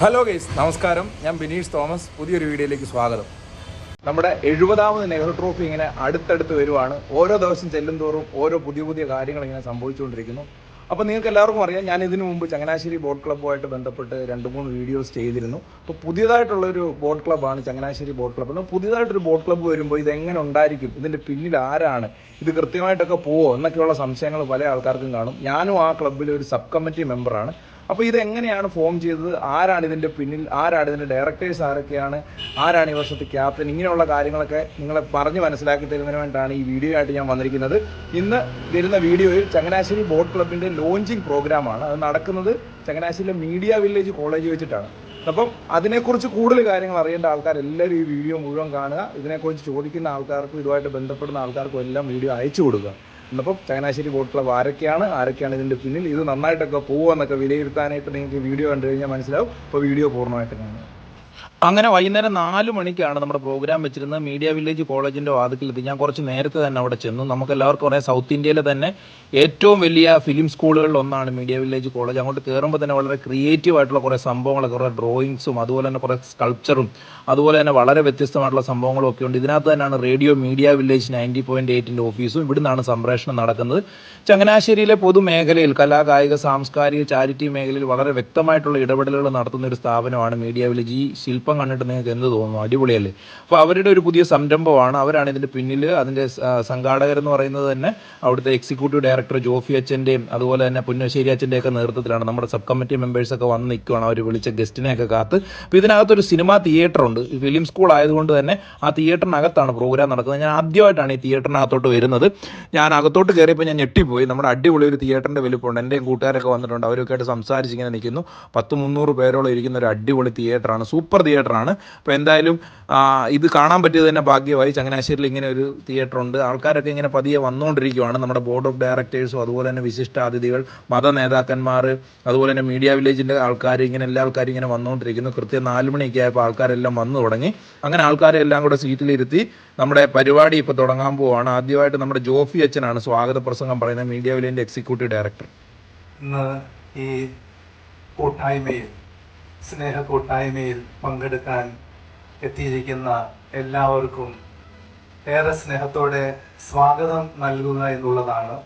Hello guys നമസ്കാരം. ഞാൻ Bineesh Thomas. പുതിയൊരു വീഡിയോയിലേക്ക് സ്വാഗതം. നമ്മുടെ എഴുപതാമത് നെഹ്റു ട്രോഫി ഇങ്ങനെ അടുത്തടുത്ത് വരുവാണ്. ഓരോ ദിവസം ചെല്ലും തോറും ഓരോ പുതിയ പുതിയ കാര്യങ്ങൾ ഇങ്ങനെ സംഭവിച്ചുകൊണ്ടിരിക്കുന്നു. അപ്പോൾ നിങ്ങൾക്ക് എല്ലാവർക്കും അറിയാം ഞാൻ ഇതിനു മുമ്പ് ചങ്ങനാശ്ശേരി ബോട്ട് ക്ലബ്ബുമായിട്ട് ബന്ധപ്പെട്ട് രണ്ട് മൂന്ന് വീഡിയോസ് ചെയ്തിരുന്നു. അപ്പോൾ പുതിയതായിട്ടുള്ളൊരു ബോട്ട് ക്ലബ്ബാണ് ചങ്ങനാശ്ശേരി ബോട്ട് ക്ലബ്ബ്. പുതിയതായിട്ടൊരു ബോട്ട് ക്ലബ്ബ് വരുമ്പോൾ ഇത് എങ്ങനെ ഉണ്ടായിരിക്കും? ഇതിന്റെ പിന്നിൽ ആരാണ്? ഇത് കൃത്യമായിട്ടൊക്കെ പോവോ? എന്നൊക്കെയുള്ള സംശയങ്ങൾ പല ആൾക്കാർക്കും കാണും. ഞാനും ആ ക്ലബ്ബിലെ ഒരു സബ് കമ്മിറ്റി മെമ്പറാണ്. അപ്പോൾ ഇത് എങ്ങനെയാണ് ഫോം ചെയ്തത്? ആരാണ് ഇതിന്റെ പിന്നിൽ? ആരാണ് ഇതിന്റെ ഡയറക്ടേഴ്സ് ആരൊക്കെയാണ്? ആരാണ് ഈ വർഷത്തെ ക്യാപ്റ്റൻ ഇങ്ങനെയുള്ള കാര്യങ്ങളൊക്കെ നിങ്ങളെ പറഞ്ഞു മനസ്സിലാക്കി തരുന്നതിന് വേണ്ടിയിട്ടാണ് ഈ വീഡിയോ ആയിട്ട് ഞാൻ വന്നിരിക്കുന്നത്. ഇന്ന് വരുന്ന വീഡിയോയിൽ ചങ്ങനാശ്ശേരി ബോട്ട് ക്ലബിന്റെ ലോഞ്ചിങ് പ്രോഗ്രാമാണ് അത് നടക്കുന്നത് ചങ്ങനാശ്ശേരിയിലെ മീഡിയ വില്ലേജ് കോളേജ് വെച്ചിട്ടാണ്. അപ്പം അതിനെക്കുറിച്ച് കൂടുതൽ കാര്യങ്ങൾ അറിയേണ്ട ആൾക്കാർ എല്ലാവരും ഈ വീഡിയോ മുഴുവൻ കാണുക. ഇതിനെക്കുറിച്ച് ചോദിക്കുന്ന ആൾക്കാർക്കും ഇതുമായിട്ട് ബന്ധപ്പെടുന്ന ആൾക്കാർക്കും എല്ലാം വീഡിയോ അയച്ചു കൊടുക്കുക. എന്നപ്പം ചങ്ങനാശ്ശേരി ക്ലബ്ബ് ആരൊക്കെയാണ് ആരൊക്കെയാണ് ഇതിന്റെ പിന്നിൽ. ഇത് നന്നായിട്ടൊക്കെ പോകുമെന്നൊക്കെ വിലയിരുത്താനായിട്ട് നിങ്ങൾക്ക് വീഡിയോ കണ്ടു കഴിഞ്ഞാൽ മനസ്സിലാവും. അപ്പോൾ വീഡിയോ പൂർണമായിട്ട് കാണുക. അങ്ങനെ വൈകുന്നേരം നാല് മണിക്കാണ് നമ്മുടെ പ്രോഗ്രാം വെച്ചിരുന്നത്. മീഡിയ വില്ലേജ് കോളേജിന്റെ വാതിക്കലെത്തി. ഞാൻ കുറച്ച് നേരത്തെ തന്നെ അവിടെ ചെന്നു. നമുക്ക് എല്ലാവർക്കും അറിയാം സൗത്ത് ഇന്ത്യയിലെ തന്നെ ഏറ്റവും വലിയ ഫിലിം സ്കൂളുകളിൽ ഒന്നാണ് മീഡിയ വില്ലേജ് കോളേജ് അങ്ങോട്ട് കയറുമ്പോൾ തന്നെ വളരെ ക്രിയേറ്റീവ് ആയിട്ടുള്ള കുറേ സംഭവങ്ങളൊക്കെ കുറേ ഡ്രോയിങ്സും അതുപോലെ തന്നെ കുറേ സ്കൾപ്ചറും അതുപോലെ തന്നെ വളരെ വ്യത്യസ്തമായിട്ടുള്ള സംഭവങ്ങളും ഒക്കെ ഉണ്ട്. ഇതിനകത്ത് തന്നെയാണ് radio media village ninety point എയ്റ്റിന്റെ ഓഫീസും ഇവിടുന്നാണ് സംപ്രേഷണം നടക്കുന്നത്. ചങ്ങനാശ്ശേരിയിലെ പൊതുമേഖലയിൽ കലാ കായിക സാംസ്കാരിക ചാരിറ്റി മേഖലയിൽ വളരെ വ്യക്തമായിട്ടുള്ള ഇടപെടലുകൾ നടത്തുന്ന ഒരു സ്ഥാപനമാണ് മീഡിയ വില്ലേജ് ഈ ശില്പം കണ്ടിട്ട് നിങ്ങൾക്ക് എന്ത് തോന്നുന്നു? അടിപൊളിയല്ലേ? അപ്പോൾ അവരുടെ ഒരു പുതിയ സംരംഭമാണ്. അവരാണ് ഇതിന്റെ പിന്നിൽ അതിന്റെ സംഘാടകരെന്ന് പറയുന്നത് തന്നെ അവിടുത്തെ എക്സിക്യൂട്ടീവ് ഡയറക്ടർ ജോഫി അച്ഛന്റെയും അതുപോലെ തന്നെ പുന്നശ്ശേരി അച്ഛന്റെയൊക്കെ നേതൃത്വത്തിലാണ്. നമ്മുടെ സബ് കമ്മിറ്റി മെമ്പേഴ്സൊക്കെ വന്ന് നിൽക്കുകയാണ് അവർ വിളിച്ച ഗസ്റ്റിനെയൊക്കെ കാത്ത്. അപ്പോൾ ഇതിനകത്തൊരു സിനിമാ തിയേറ്റർ ഉണ്ട്. ഫിലിം സ്കൂൾ ആയതുകൊണ്ട് തന്നെ ആ തിയേറ്ററിനകത്താണ് പ്രോഗ്രാം നടക്കുന്നത്. ഞാൻ ആദ്യമായിട്ടാണ് ഈ തിയേറ്ററിനകത്തോട്ട് വരുന്നത്. ഞാൻ അകത്തോട്ട് കയറിയപ്പോൾ ഞാൻ ഞെട്ടിപ്പോയി. നമ്മുടെ അടിപൊളി ഒരു തിയേറ്ററിന്റെ വലിപ്പമുണ്ട്. എന്റെയും കൂട്ടുകാരൊക്കെ വന്നിട്ടുണ്ട്. അവരൊക്കെ ആയിട്ട് സംസാരിച്ചിങ്ങനെ നിൽക്കുന്നു. പത്ത് മുന്നൂറ് പേരോളം ഇരിക്കുന്ന ഒരു അടിപൊളി തിയേറ്ററാണ് സൂപ്പർ തിയേറ്ററാണ്. അപ്പോൾ എന്തായാലും ഇത് കാണാൻ പറ്റിയത് തന്നെ ഭാഗ്യമായി. ചങ്ങനാശ്ശേരിയിൽ ഇങ്ങനെ ഒരു തിയേറ്റർ ഉണ്ട് ആൾക്കാരൊക്കെ ഇങ്ങനെ പതിയെ വന്നുകൊണ്ടിരിക്കുകയാണ് നമ്മുടെ ബോർഡ് ഓഫ് ഡയറക്ടേഴ്സും അതുപോലെ തന്നെ വിശിഷ്ടാതിഥികൾ മത നേതാക്കന്മാർ അതുപോലെ തന്നെ മീഡിയ വില്ലേജിന്റെ ആൾക്കാർ ഇങ്ങനെ എല്ലാ ആൾക്കാരും ഇങ്ങനെ വന്നുകൊണ്ടിരിക്കുന്നു. കൃത്യം നാല് മണിയൊക്കെ ആയപ്പോൾ ആൾക്കാരെല്ലാം വന്നു തുടങ്ങി. അങ്ങനെ ആൾക്കാരെ എല്ലാം കൂടെ സീറ്റിലിരുത്തി നമ്മുടെ പരിപാടി ഇപ്പോൾ തുടങ്ങാൻ പോവുകയാണ് ആദ്യമായിട്ട് നമ്മുടെ ജോഫി അച്ഛനാണ് സ്വാഗത പ്രസംഗം പറയുന്നത് മീഡിയ വില്ലേജിന്റെ എക്സിക്യൂട്ടീവ് ഡയറക്ടർ. ഈ കൂട്ടായ്മയിൽ സ്നേഹ കൂട്ടായ്മയിൽ പങ്കെടുക്കാൻ എത്തിയിരിക്കുന്ന എല്ലാവർക്കും ഏറെ സ്നേഹത്തോടെ സ്വാഗതം നൽകുക എന്നുള്ളതാണ്.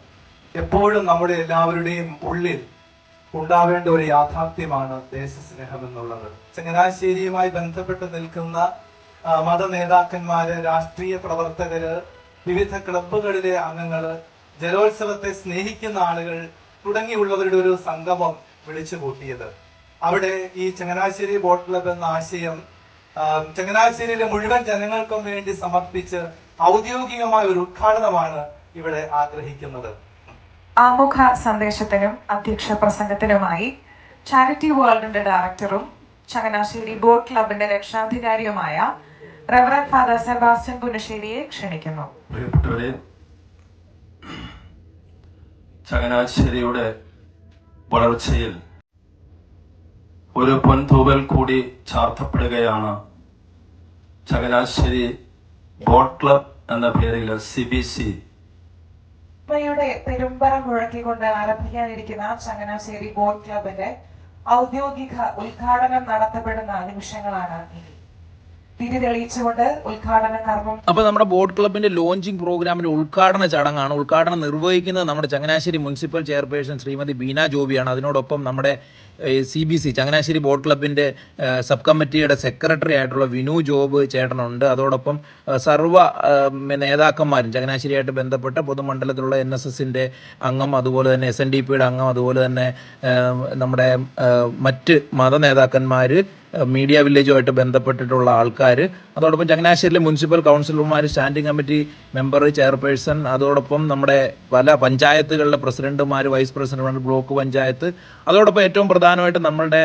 എപ്പോഴും നമ്മുടെ എല്ലാവരുടെയും ഉള്ളിൽ ഉണ്ടാവേണ്ട ഒരു യാഥാർത്ഥ്യമാണ് ദേശസ്നേഹം എന്നുള്ളത്. ചങ്ങനാശ്ശേരിയുമായി ബന്ധപ്പെട്ട് നിൽക്കുന്ന മത നേതാക്കന്മാര് രാഷ്ട്രീയ പ്രവർത്തകര് വിവിധ ക്ലബുകളിലെ അംഗങ്ങൾ ജലോത്സവത്തെ സ്നേഹിക്കുന്ന ആളുകൾ തുടങ്ങിയുള്ളവരുടെ ഒരു സംഗമം വിളിച്ചു കൂട്ടിയത് അവിടെ ഈ ചങ്ങനാശ്ശേരി ബോട്ട് ക്ലബ് എന്ന ആശയം ചങ്ങനാശ്ശേരിയിലെ മുഴുവൻ ജനങ്ങൾക്കും വേണ്ടി സമർപ്പിച്ച് ഔദ്യോഗികമായ ഒരു ഉദ്ഘാടനമാണ് ഇവിടെ ആഗ്രഹിക്കുന്നത്. ആമുഖ സന്ദേശത്തിനും അധ്യക്ഷ പ്രസംഗത്തിനുമായി ചാരിറ്റി വേൾഡിന്റെ ഡയറക്ടറും ചങ്ങനാശ്ശേരി ബോട്ട് ക്ലബിന്റെ രക്ഷാധികാരിയുമായ റെവറൻ ഫാദർ സെബാസ്റ്റ്യൻ പുനശ്ശേരിയെ ക്ഷണിക്കുന്നു. പ്രിയപ്പെട്ടവരെ ചങ്ങനാശ്ശേരിയുടെ വളർച്ചയിൽ ഒരു പൊൻതൂവൽ കൂടി ചാർത്തപ്പെടുകയാണ്. ചങ്ങനാശ്ശേരി ബോട്ട് ക്ലബ് എന്ന പേരിൽ സി ബി സി യുടെ പെരുമ്പറ മുഴക്കിക്കൊണ്ട് ആരംഭിക്കാനിരിക്കുന്ന ചങ്ങനാശ്ശേരി ബോട്ട് ക്ലബിന്റെ ഔദ്യോഗിക ഉദ്ഘാടനം നടത്തപ്പെടുന്ന നിമിഷങ്ങളാണ് തിരി തെളിയിച്ചുകൊണ്ട് ഉദ്ഘാടന കർമ്മം. അപ്പോൾ നമ്മുടെ ബോട്ട് ക്ലബിന്റെ ലോഞ്ചിങ് പ്രോഗ്രാമിന്റെ ഉദ്ഘാടന ചടങ്ങാണ്. ഉദ്ഘാടനം നിർവഹിക്കുന്നത് നമ്മുടെ ചങ്ങനാശ്ശേരി മുനിസിപ്പൽ ചെയർപേഴ്സൺ ശ്രീമതി ബീന ജോബിയാണ്. അതിനോടൊപ്പം നമ്മുടെ C B C Changanassery boat ക്ലബിന്റെ സബ് കമ്മിറ്റിയുടെ സെക്രട്ടറി ആയിട്ടുള്ള വിനു ജോബ് ചേട്ടനുണ്ട്. അതോടൊപ്പം സർവ നേതാക്കന്മാരും ചങ്ങനാശ്ശേരിയായിട്ട് ബന്ധപ്പെട്ട പൊതുമണ്ഡലത്തിലുള്ള എൻ എസ് എസിന്റെ അംഗം അതുപോലെ തന്നെ എസ് എൻ ഡി പിയുടെ അംഗം അതുപോലെ തന്നെ നമ്മുടെ മറ്റ് മത നേതാക്കന്മാർ മീഡിയ വില്ലേജുമായിട്ട് ബന്ധപ്പെട്ടിട്ടുള്ള ആൾക്കാർ അതോടൊപ്പം ചങ്ങനാശ്ശേരിയിലെ മുനിസിപ്പൽ കൗൺസിലർമാർ സ്റ്റാൻഡിംഗ് കമ്മിറ്റി മെമ്പർ ചെയർപേഴ്സൺ അതോടൊപ്പം നമ്മുടെ പല പഞ്ചായത്തുകളിലെ പ്രസിഡന്റുമാർ വൈസ് പ്രസിഡന്റുമാർ ബ്ലോക്ക് പഞ്ചായത്ത്. അതോടൊപ്പം ഏറ്റവും പ്രധാനമായിട്ട് നമ്മളുടെ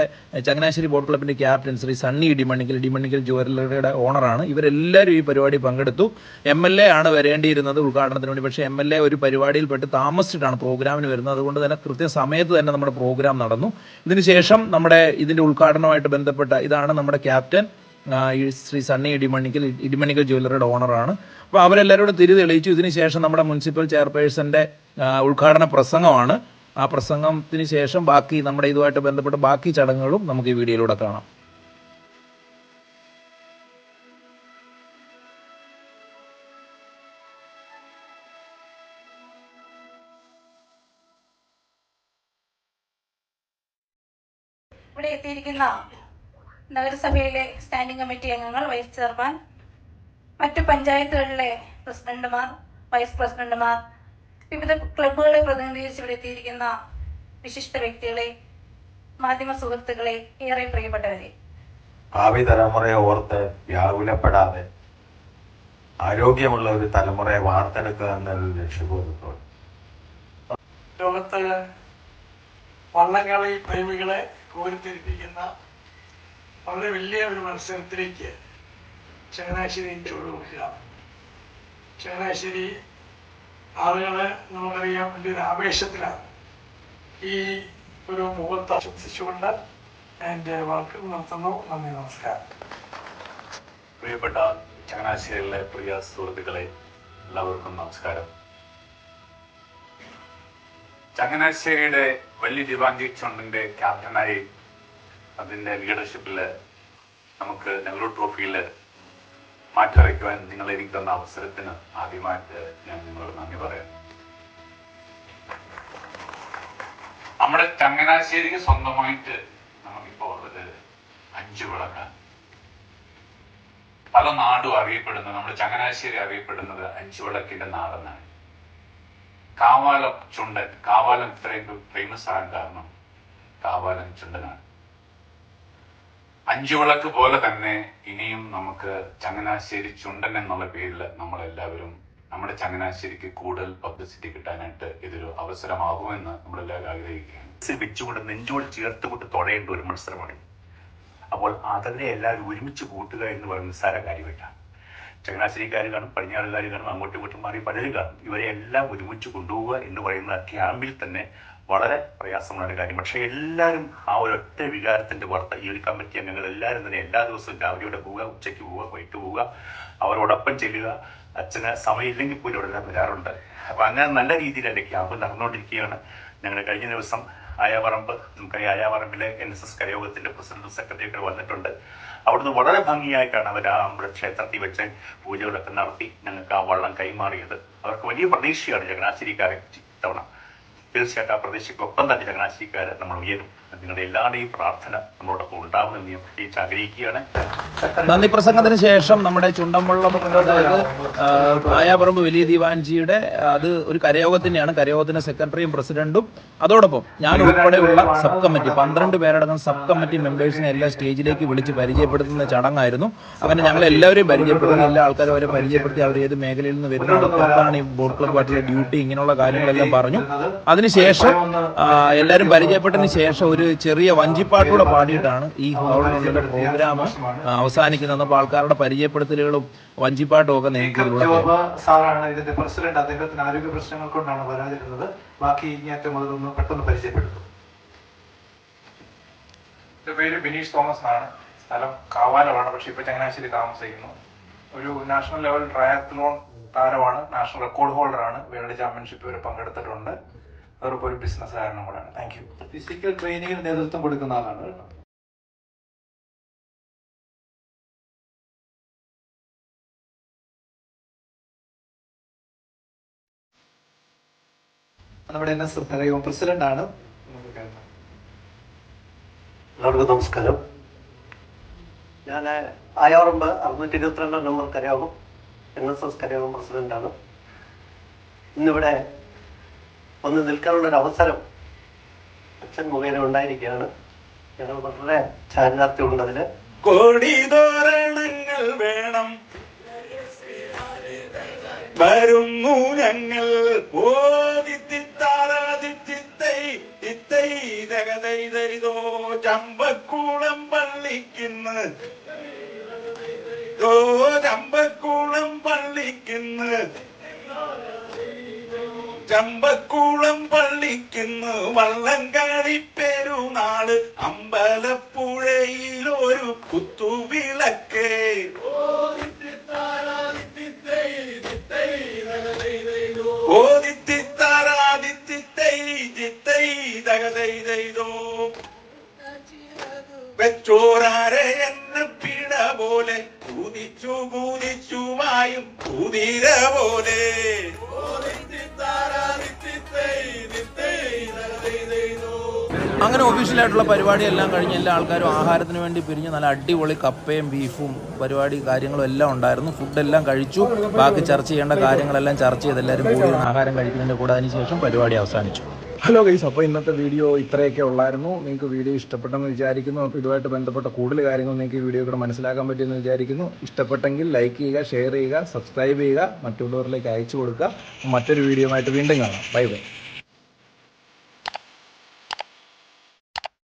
ചങ്ങനാശ്ശേരി ബോട്ട് ക്ലബിന്റെ ക്യാപ്റ്റൻ ശ്രീ സണ്ണി ഇടിമണിക്കൽ ഇടിമണിക്കൽ ജ്വല്ലറിയുടെ ഓണറാണ്. ഇവരെല്ലാവരും ഈ പരിപാടി പങ്കെടുത്തു. എം എൽ എ ആണ് വരേണ്ടിയിരുന്നത് ഉദ്ഘാടനത്തിന് വേണ്ടി. പക്ഷേ എം എൽ എ ഒരു പരിപാടിയിൽപ്പെട്ട് താമസിച്ചിട്ടാണ് പ്രോഗ്രാമിന് വരുന്നത്. അതുകൊണ്ട് തന്നെ കൃത്യ സമയത്ത് തന്നെ നമ്മുടെ പ്രോഗ്രാം നടന്നു. ഇതിനുശേഷം നമ്മുടെ ഇതിന്റെ ഉദ്ഘാടനവുമായിട്ട് ബന്ധപ്പെട്ട ഇതാ ഇതാണ് നമ്മുടെ ക്യാപ്റ്റൻ ഈ ശ്രീ സണ്ണി ഇടിമണിക്കൽ ഇടിമണിക്കൽ ജ്വല്ലറിയുടെ ഓണറാണ് അപ്പോൾ അവരെല്ലാവരോടും തിരി തെളിയിച്ചു. ഇതിന് ശേഷം നമ്മുടെ മുനിസിപ്പൽ ചെയർപേഴ്സന്റെ ഉദ്ഘാടന പ്രസംഗമാണ്. ആ പ്രസംഗത്തിന് ശേഷം ബാക്കി നമ്മുടെ ഇതുമായിട്ട് ബന്ധപ്പെട്ട ബാക്കി ചടങ്ങുകളും നമുക്ക് ഈ വീഡിയോയിലൂടെ കാണാം. ഇവിടെ എത്തിയിരിക്കുന്ന നഗരസഭയിലെ സ്റ്റാൻഡിംഗ് കമ്മിറ്റി അംഗങ്ങൾ വൈസ് ചെയർമാൻ മറ്റു പഞ്ചായത്തുകളിലെ പ്രസിഡന്റുമാർ വൈസ് പ്രസിഡന്റുമാർ വിവിധ ക്ലബുകളെ പ്രതിനിധീകരിച്ച് ഇവിടെ എത്തിയിരിക്കുന്ന വിശിഷ്ട വ്യക്തികളെ മാധ്യമ സുഹൃത്തുക്കളെ ഏറെ പ്രിയപ്പെട്ടവരെ. ഭാവി തലമുറയെ ഓർത്ത് വ്യാകുലപ്പെടാതെ ആരോഗ്യമുള്ള ഒരു തലമുറയെ വാർത്തെടുക്കുക എന്നൊരു ലക്ഷ്യബോധത്തോട്. ലോകത്ത് വള്ളംകളി പ്രേമികളെ കോരിത്തിരിപ്പിക്കുന്ന വളരെ വലിയ ഒരു മത്സരത്തിലേക്ക് ചങ്ങനാശ്ശേരി ചുവടുവെക്കുക ചങ്ങനാശ്ശേരി ആളുകൾ നമുക്കറിയാം വലിയൊരു ആവേശത്തിലാണ്. ഈ ഒരു മുഖത്ത് ആശംസിച്ചുകൊണ്ട് എന്റെ വാക്ക് നിർത്തുന്നു. നന്ദി നമസ്കാരം. പ്രിയപ്പെട്ട ചങ്ങനാശ്ശേരിയിലെ പ്രിയ സുഹൃത്തുക്കളെ എല്ലാവർക്കും നമസ്കാരം. ചങ്ങനാശ്ശേരിയുടെ വലിയ ദിവാഞ്ചി ചുണ്ടിന്റെ ക്യാപ്റ്റനായി അതിന്റെ ലീഡർഷിപ്പിൽ നമുക്ക് നെഹ്റു ട്രോഫിയിൽ മാറ്റിവയ്ക്കുവാൻ നിങ്ങൾ എനിക്ക് തന്ന അവസരത്തിന് ആദ്യമായിട്ട് ഞാൻ നിങ്ങളോട് നന്ദി പറയാം. നമ്മുടെ ചങ്ങനാശ്ശേരിക്ക് സ്വന്തമായിട്ട് നമുക്കിപ്പോ ഉള്ളത് അഞ്ചു വിളക്കാണ് പല നാടും അറിയപ്പെടുന്നത് നമ്മുടെ ചങ്ങനാശ്ശേരി അറിയപ്പെടുന്നത് അഞ്ചു വിളക്കിന്റെ നാടെന്നാണ്. കാവാലം ചുണ്ടൻ കാവാലം ഇത്രയും ഫേമസ് ആകാൻ കാരണം കാവാലം ചുണ്ടനാണ്. അഞ്ചു വിളക്ക് പോലെ തന്നെ ഇനിയും നമുക്ക് ചങ്ങനാശ്ശേരി ചുണ്ടൻ എന്നുള്ള പേരിൽ നമ്മളെല്ലാവരും നമ്മുടെ ചങ്ങനാശ്ശേരിക്ക് കൂടുതൽ പബ്ലിസിറ്റി കിട്ടാനായിട്ട് ഇതൊരു അവസരമാകുമെന്ന് നമ്മളെല്ലാവരും ആഗ്രഹിക്കുകയാണ്. വെച്ചുകൊണ്ട് നെഞ്ചോട് ചേർത്തുകൊണ്ട് തുഴയേണ്ട ഒരു മത്സരമാണ്. അപ്പോൾ അതിനെ എല്ലാവരും ഒരുമിച്ച് കൂട്ടുക എന്ന് പറയുന്ന നിസ്സാര കാര്യമില്ല ചങ്ങനാശ്ശേരിക്കാർ കാണും പടിഞ്ഞാറുകാർ കാണും അങ്ങോട്ടും ഇങ്ങോട്ടും മാറി പലരും കാണും. ഇവരെ എല്ലാം ഒരുമിച്ച് കൊണ്ടുപോവുക എന്ന് പറയുന്ന ക്യാമ്പിൽ തന്നെ വളരെ പ്രയാസമുള്ള ഒരു കാര്യം. പക്ഷെ എല്ലാവരും ആ ഒരു ഒറ്റ വികാരത്തിന്റെ പുറത്ത് ഈ ഒരു കമ്മിറ്റി അംഗങ്ങൾ എല്ലാവരും തന്നെ എല്ലാ ദിവസവും രാവിലെ പോവുക ഉച്ചയ്ക്ക് പോവുക വൈകിട്ട് പോവുക അവരോടൊപ്പം ചെല്ലുക അച്ഛന് സമയമില്ലെങ്കിൽ പോലും അവിടെ വരാറുണ്ട്. അപ്പൊ അങ്ങനെ നല്ല രീതിയിലല്ലേ ക്യാമ്പ് നടന്നുകൊണ്ടിരിക്കുകയാണ്. ഞങ്ങൾ കഴിഞ്ഞ ദിവസം ആയാപറമ്പ് നമുക്കറിയാം ആയാപറമ്പിലെ എൻ എസ് എസ് കരയോഗത്തിന്റെ പ്രസിഡന്റും സെക്രട്ടറി ഒക്കെ വന്നിട്ടുണ്ട്. അവിടുന്ന് വളരെ ഭംഗിയായിട്ടാണ് അവർ ആ നമ്മുടെ ക്ഷേത്രത്തിൽ വെച്ച് പൂജകളൊക്കെ നടത്തി ഞങ്ങൾക്ക് ആ വള്ളം കൈമാറിയത്. അവർക്ക് വലിയ പ്രതീക്ഷയാണ് ചങ്ങനാശ്ശേരിക്കാരെ ഇത്തവണ. തീർച്ചയായിട്ടും ആ പ്രതീക്ഷയ്ക്കൊപ്പം തന്നെ ചങ്ങനാശ്ശേരിക്കാരെ നമ്മൾ ഉയരും. നിങ്ങളുടെ എല്ലാവരുടെയും പ്രാർത്ഥന നമ്മളോടൊപ്പം ഉണ്ടാവണമെന്ന് ഞാൻ പ്രത്യേകിച്ച് ആഗ്രഹിക്കുകയാണ്. നന്ദി പ്രസംഗത്തിന് ശേഷം നമ്മുടെ ചുണ്ടൻവള്ളം അതായത് ആ, ആയാപറമ്പ് വലിയ ദിവാൻജിയുടെ അത് ഒരു കരയോഗത്തിനെയാണ് കരയോഗത്തിന്റെ സെക്രട്ടറിയും പ്രസിഡന്റും. അതോടൊപ്പം ഞാൻ ഉൾപ്പെടെയുള്ള സബ് കമ്മിറ്റി പന്ത്രണ്ട് പേരടങ്ങുന്ന സബ് കമ്മിറ്റി മെമ്പേഴ്സിനെ എല്ലാ സ്റ്റേജിലേക്ക് വിളിച്ച് പരിചയപ്പെടുത്തുന്ന ചടങ്ങായിരുന്നു. അങ്ങനെ ഞങ്ങൾ എല്ലാവരെയും പരിചയപ്പെടുത്തുന്ന എല്ലാ ആൾക്കാരും അവരെ പരിചയപ്പെടുത്തി അവർ ഏത് മേഖലയിൽ നിന്ന് വരുന്നതാണ് ഈ ബോട്ട് ക്ലബ് പാർട്ടിയുടെ ഡ്യൂട്ടി ഇങ്ങനെയുള്ള കാര്യങ്ങളെല്ലാം പറഞ്ഞു. അതിനുശേഷം എല്ലാവരും പരിചയപ്പെട്ടതിന് ശേഷം ഒരു ചെറിയ വഞ്ചിപ്പാട്ടൂടെ പാടിയിട്ടാണ് ഈ ഹോളിലുള്ള പ്രോഗ്രാം അവസാനിക്കുന്നത്. അപ്പോൾ ആൾക്കാരുടെ പരിചയപ്പെടുത്തലുകളും വഞ്ചിപ്പാട്ടും ഒക്കെ സാറാണ് ഇതിന്റെ പ്രസിഡന്റ്. അദ്ദേഹത്തിന് ആരോഗ്യ പ്രശ്നങ്ങൾ കൊണ്ടാണ് വരാതിരുന്നത്. ബാക്കി ഇങ്ങനത്തെ മുതലൊന്ന് പെട്ടെന്ന് പരിചയപ്പെടുത്തും. എന്റെ പേര് ബിനീഷ് തോമസ് ആണ് സ്ഥലം കാവാലമാണ് പക്ഷെ ഇപ്പൊ ചങ്ങനാശ്ശേരി താമസിക്കുന്നു. ഒരു നാഷണൽ ലെവൽ ട്രയാത്ലോൺ താരമാണ്. നാഷണൽ റെക്കോർഡ് ഹോൾഡറാണ്. വേൾഡ് ചാമ്പ്യൻഷിപ്പ് വരെ പങ്കെടുത്തിട്ടുണ്ട്. അതോടൊപ്പം ഒരു ബിസിനസ്സുകാരനും കൂടെയാണ്. താങ്ക് യു ഫിസിക്കൽ ട്രെയിനിങ്ങിന് നേതൃത്വം കൊടുക്കുന്ന ആളാണ് കേട്ടോ. നമ്മുടെ എൻ എസ് കരയോഗം പ്രസിഡന്റ് ആണ്. നമുക്ക് കേൾക്കാം. എല്ലാവർക്കും നമസ്കാരം. ഞാൻ ആയാറമ്പ് അറുന്നൂറ്റി ഇരുപത്തിരണ്ടാം നമ്പർ കരയോഗം എൻ എസ് എസ് കരയോഗം പ്രസിഡന്റാണ് ഇന്നിവിടെ ഒന്ന് നിൽക്കാനുള്ള ഒരു അവസരം അച്ഛൻ മുഖേന ഉണ്ടായിരിക്കുകയാണ്. ഞങ്ങൾ വളരെ ചാരിതാർത്ഥ്യമുണ്ട് അതിൽ കോടിതോരണങ്ങൾ വേണം. വരുന്നു ഞങ്ങൾ. ഓദിത്തിത്താരാദിത്തിത്തൈ അമ്പലപ്പുഴയിൽ ഒരു കുത്തുവിളക്ക്. ചിത്തൈ തകതൈതൈതോ വെച്ചോരാരെ എന്ന പിട പോലെ കുതിച്ചു കുതിച്ചുമായും കുതിര പോലെ. അങ്ങനെ ഒഫീഷ്യലായിട്ടുള്ള പരിപാടി എല്ലാം കഴിഞ്ഞ് എല്ലാ ആൾക്കാരും ആഹാരത്തിന് വേണ്ടി പിരിഞ്ഞ് നല്ല അടിപൊളി കപ്പയും ബീഫും പരിപാടി കാര്യങ്ങളും എല്ലാം ഉണ്ടായിരുന്നു. ഫുഡെല്ലാം കഴിച്ചു. ബാക്കി ചർച്ച ചെയ്യേണ്ട കാര്യങ്ങളെല്ലാം ചർച്ച ചെയ്ത് എല്ലാവരും കൂടി ആഹാരം കഴിക്കുന്നതിന്റെ കൂടെ അതിനുശേഷം പരിപാടി അവസാനിച്ചു. ഹലോ ഗൈസ് അപ്പോൾ ഇന്നത്തെ വീഡിയോ ഇത്രയൊക്കെ ഉള്ളായിരുന്നു. നിങ്ങൾക്ക് വീഡിയോ ഇഷ്ടപ്പെട്ടെന്ന് വിചാരിക്കുന്നു. അപ്പോൾ ഇതുമായിട്ട് ബന്ധപ്പെട്ട കൂടുതൽ കാര്യങ്ങൾ നിങ്ങൾക്ക് ഈ വീഡിയോ കൂടെ മനസ്സിലാക്കാൻ പറ്റുമെന്ന് വിചാരിക്കുന്നു. ഇഷ്ടപ്പെട്ടെങ്കിൽ ലൈക്ക് ചെയ്യുക ഷെയർ ചെയ്യുക സബ്സ്ക്രൈബ് ചെയ്യുക മറ്റുള്ളവരിലേക്ക് അയച്ചു കൊടുക്കുക. മറ്റൊരു വീഡിയോ ആയിട്ട് വീണ്ടും കാണാം. Bye bye